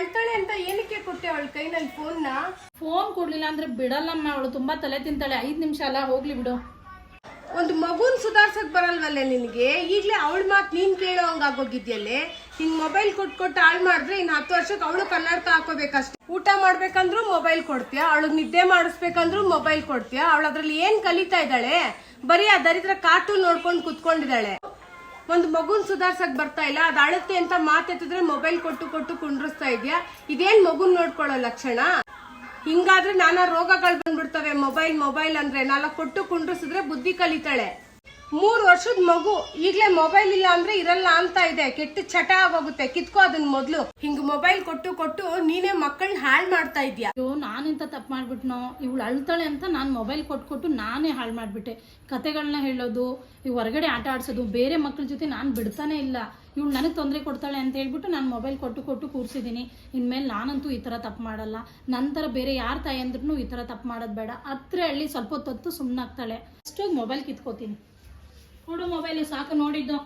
ಅಳ್ತಾಳೆ ಅಂತ ಏನಕ್ಕೆ ಕೊಟ್ಟೆ ಅವಳ ಕೈನಲ್ಲಿ ಫೋನ್ನ ಫೋನ್ ಕೊಡ್ಲಿಲ್ಲ ಅಂದ್ರೆ ಬಿಡಲ್ಲಮ್ಮ ಅವಳು ತುಂಬಾ ತಲೆ ತಿಂತಾಳೆ. ಐದ್ ನಿಮಿಷ ಅಲ್ಲ ಹೋಗ್ಲಿ ಬಿಡು. ಒಂದು ಮಗುನ್ ಸುಧಾರ್ಸಕ್ ಬರಲ್ವಲ್ಲೇ ನಿನಗೆ? ಈಗಲೇ ಅವಳ ಮಾತು ನೀನ್ ಕೇಳೋ ಹಂಗಾಗೋಗಿದ್ಯಲ್ಲೇ ನಿನ್ ಮೊಬೈಲ್ ಕೊಟ್ಕೊಟ್ಟು ಹಾಳು ಮಾಡಿದ್ರೆ ಇನ್ನು ಹತ್ತು ವರ್ಷಕ್ಕೆ ಅವಳು ಕನ್ನಡಕ ಹಾಕೋಬೇಕಷ್ಟೇ. ಊಟ ಮಾಡ್ಬೇಕಂದ್ರು ಮೊಬೈಲ್ ಕೊಡ್ತೀಯ? ಅವಳಗ್ ನಿದ್ದೆ ಮಾಡಿಸ್ಬೇಕಂದ್ರೂ ಮೊಬೈಲ್ ಕೊಡ್ತೀಯ? ಅವಳು ಅದ್ರಲ್ಲಿ ಏನ್ ಕಲಿತಾ ಇದ್ದಾಳೆ? ಬರೀ ಆ ದರಿದ್ರ ಕಾರ್ಟೂನ್ ನೋಡ್ಕೊಂಡು ಕುತ್ಕೊಂಡಿದ್ದಾಳೆ. ಒಂದು ಮಗುನ್ ಸುಧಾರ್ಸಕ್ ಬರ್ತಾ ಇಲ್ಲ. ಅದ್ ಅಳುತ್ತೆ ಅಂತ ಮಾತೆತ್ತಿದ್ರೆ ಮೊಬೈಲ್ ಕೊಟ್ಟು ಕೊಟ್ಟು ಕುಂಡ್ರಿಸ್ತಾ ಇದ್ಯಾ? ಇದೇನ್ ಮಗುನ್ ನೋಡ್ಕೊಳ್ಳೋ ಲಕ್ಷಣ? ಹಿಂಗಾದ್ರೆ ನಾನಾ ರೋಗಗಳು ಬಂದ್ಬಿಡ್ತವೆ. ಮೊಬೈಲ್ ಮೊಬೈಲ್ ಅಂದ್ರೆ ನಾಲ್ಕು ಕೊಟ್ಟು ಕುಂಡ್ರಿಸಿದ್ರೆ ಬುದ್ಧಿ ಕಲಿತಾಳೆ. ಮೂರ್ ವರ್ಷದ ಮಗು ಈಗಲೇ ಮೊಬೈಲ್ ಇಲ್ಲ ಅಂದ್ರೆ ಇರಲ್ಲ ಅಂತ ಇದೆ. ಕೆಟ್ಟ ಚಟ ಆಗೋಗುತ್ತೆ. ಕಿತ್ಕೋ ಅದನ್ನ ಮೊದ್ಲು. ಹಿಂಗ್ ಮೊಬೈಲ್ ಕೊಟ್ಟು ಕೊಟ್ಟು ನೀನೇ ಮಕ್ಕಳನ್ನ ಹಾಳು ಮಾಡ್ತಾ ಇದ್ಯಾ ಅಯ್ಯೋ, ನಾನೆಂತ ತಪ್ಪು ಮಾಡ್ಬಿಟ್ನೋ? ಇವಳು ಅಳ್ತಾಳೆ ಅಂತ ನಾನು ಮೊಬೈಲ್ ಕೊಟ್ಕೊಟ್ಟು ನಾನೇ ಹಾಳು ಮಾಡಿಬಿಟ್ಟೆ. ಕತೆಗಳನ್ನ ಹೇಳೋದು, ಈ ಹೊರಗಡೆ ಆಟ ಆಡ್ಸೋದು, ಬೇರೆ ಮಕ್ಕಳ ಜೊತೆ ನಾನು ಬಿಡ್ತಾನೆ ಇಲ್ಲ. ಇವಳು ನನಗೆ ತೊಂದರೆ ಕೊಡ್ತಾಳೆ ಅಂತ ಹೇಳ್ಬಿಟ್ಟು ನಾನು ಮೊಬೈಲ್ ಕೊಟ್ಟು ಕೊಟ್ಟು ಕೂರಿಸಿದ್ದೀನಿ. ಇನ್ಮೇಲೆ ನಾನಂತೂ ಈ ಥರ ತಪ್ಪು ಮಾಡಲ್ಲ. ನಂತರ ಬೇರೆ ಯಾರ ತಾಯಿ ಅಂದ್ರೂ ಈ ಥರ ತಪ್ಪು ಮಾಡೋದು ಬೇಡ. ಹತ್ರ ಹಳ್ಳಿ ಸ್ವಲ್ಪ ಹೊತ್ತು ಸುಮ್ಮನಾಗ್ತಾಳೆ ಅಷ್ಟೋಗಿ ಮೊಬೈಲ್ ಕಿತ್ಕೋತೀನಿ. ಕೊಡು ಮೊಬೈಲ್ ಸಾಕು ನೋಡಿದ್ದು.